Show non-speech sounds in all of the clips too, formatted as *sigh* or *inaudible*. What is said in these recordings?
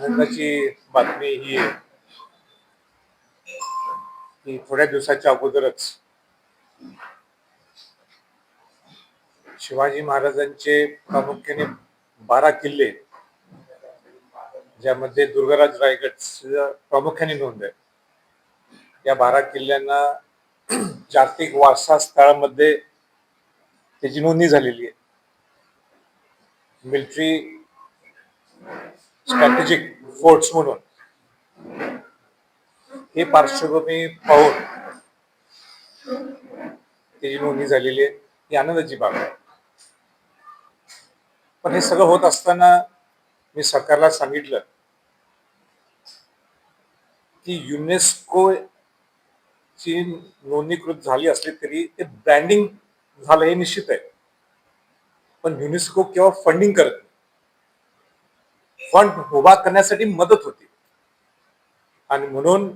आनंदाची बातमी ही आहे. की थोड्या दिवसाच्या अगोदरच शिवाजी महाराजांचे प्रामुख्याने बारा किल्ले ज्यामध्ये दुर्गराज रायगड प्रामुख्याने नोंद आहे. या बारा किल्ल्यांना जागतिक वारसा स्थळामध्ये त्याची नोंदणी झालेली आहे. मिलिटरी स्ट्रॅटेजिक फोर्ट्स म्हणून. हे पार्श्वभूमी पाहून त्याची नोंदणी झालेली आहे ही आनंदाची बाब आहे. पण हे सगळं होत असताना मी सरकारला सांगितलं की युनेस्को ची नोंदणीकृत झाली असली तरी ते ब्रँडिंग झालं हे निश्चित आहे. पण युनेस्को केव्हा फंडिंग करत नाही? फंड उभा करण्यासाठी मदत होती. आणि म्हणून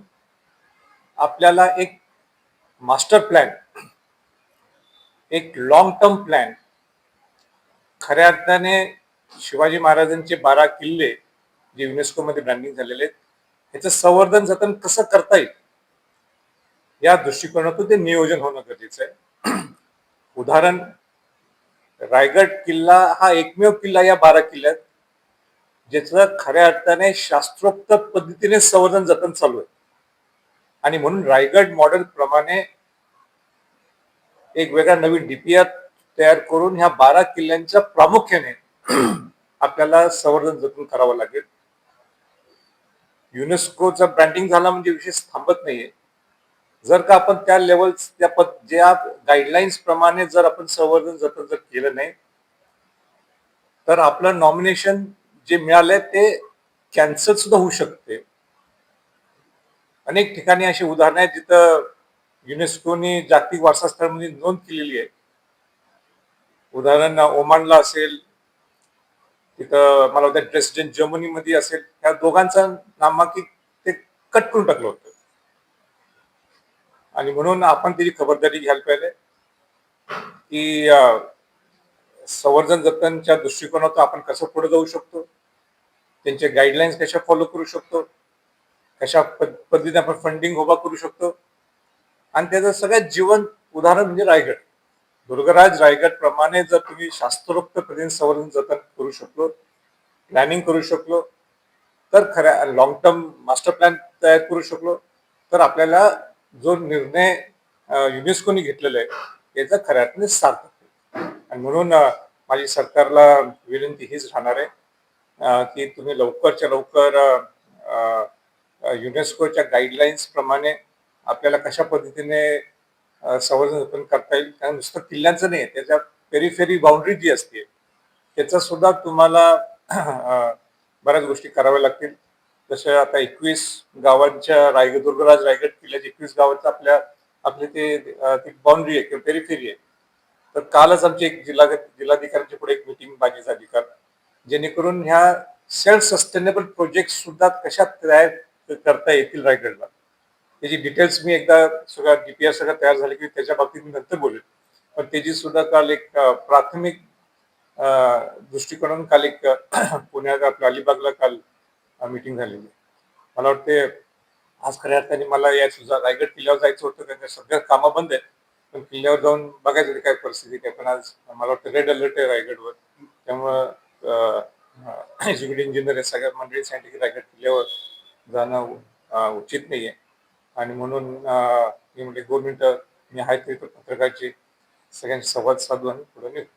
आपल्याला एक मास्टर प्लॅन एक लॉंग टर्म प्लॅन खऱ्या अर्थाने शिवाजी महाराजांचे बारा किल्ले जे युनेस्कोमध्ये ब्रँडिंग झालेले आहेत ह्याचं संवर्धन जतन कसं करता येईल? या दृष्टिकोनातून ते नियोजन होणं गरजेचं आहे. उदाहरण रायगड किल्ला हा एकमेव किल्ला या बारा किल्ल्यात ज्याचं खऱ्या अर्थाने शास्त्रोक्त पद्धतीने संवर्धन जतन चालू आहे. आणि म्हणून रायगड मॉडेल प्रमाणे एक वेगळा नवीन डीपीआर तयार करून ह्या बारा किल्ल्यांच्या प्रामुख्याने आपल्याला संवर्धन जतन करावं लागेल. युनेस्कोचा ब्रँडिंग झाला म्हणजे विशेष थांबत नाहीये. जर का आपण त्या लेवल त्या पद ज्या गाईडलाईन्स प्रमाणे जर आपण संवर्धन जतन जर केलं नाही तर आपलं नॉमिनेशन जे मिळालंय ते कॅन्सल सुद्धा होऊ शकते. अनेक ठिकाणी अशी उदाहरणं आहेत जिथं युनेस्कोने जागतिक वारसा स्थळ नोंद केलेली आहे. उदाहरण ओमानला असेल तिथं मला वाटतं ड्रेसडेन जर्मनीमध्ये असेल त्या दोघांचं नामांकित ते कट करून टाकलं होतं. आणि म्हणून आपण त्याची खबरदारी घ्यायला पाहिजे की संवर्धन जतनच्या दृष्टिकोनातून आपण कसं पुढे जाऊ शकतो? त्यांचे गाईडलाईन्स कशा फॉलो करू शकतो? कशा पद्धतीने आपण फंडिंग उभा करू शकतो? आणि त्याचं सगळ्यात जीवन उदाहरण म्हणजे रायगड. दुर्गराज रायगड प्रमाणे जर तुम्ही शास्त्रोक्त पद्धतीने संवर्धन जतन करू शकलो प्लॅनिंग करू शकलो तर खऱ्या लॉंग टर्म मास्टर प्लॅन तयार करू शकलो तर आपल्याला जो निर्णय युनेस्कोने घेतलेला आहे याचा खऱ्या अर्थाने सार्थ आणि म्हणून माझी सरकारला विनंती हीच राहणार आहे. की तुम्ही लवकरच्या लवकर युनेस्कोच्या गाईडलाईन्स प्रमाणे आपल्याला कशा पद्धतीने संवर्धन जतन करता येईल? कारण नुसतं किल्ल्यांचं नाही त्याच्या पेरीफेरी बाउंड्री जी असते त्याचा सुद्धा तुम्हाला बऱ्याच गोष्टी कराव्या लागतील. जसं आता एकवीस गावांच्या रायगड दुर्गराज रायगड किल्ल्याच्या एकवीस गावांचं आपल्या आपली ते ती बाउंड्री आहे किंवा पेरीफेरी आहे. तर कालच आमची एक जिल्हा जिल्हाधिकाऱ्यांची पुढे एक मिटिंग बाजी झाली कारण जेणेकरून ह्या सेल्फ सस्टेनेबल प्रोजेक्ट सुद्धा कशा तयार करता येतील रायगडला त्याची डिटेल्स मी एकदा सगळा आर सगळं तयार झाले की त्याच्या बाबतीत मी नंतर बोलेल पण त्याची सुद्धा काल एक प्राथमिक दृष्टिकोनातून काल एक *clears throat* पुण्यात आपल्या अलिबागला काल मीटिंग झालेली. आहे. मला वाटते आज खऱ्या अर्थाने मला या सुद्धा रायगड किल्ल्यावर जायचं होतं. कारण सगळ्या कामं बंद आहेत. पण किल्ल्यावर जाऊन बघायचं काय परिस्थिती काय पण आज मला वाटतं रेड अलर्ट आहे रायगडवर त्यामुळं एक्झिक्युटिव्ह इंजिनियर या सगळ्या मंडळी सांगितलं की रायगड किल्ल्यावर जाणं उचित उचित नाहीये. आणि म्हणून मी म्हणजे दोन मिनटं मी आहे ते पत्रकारची सगळ्यांशी संवाद साधून पुढे निघतो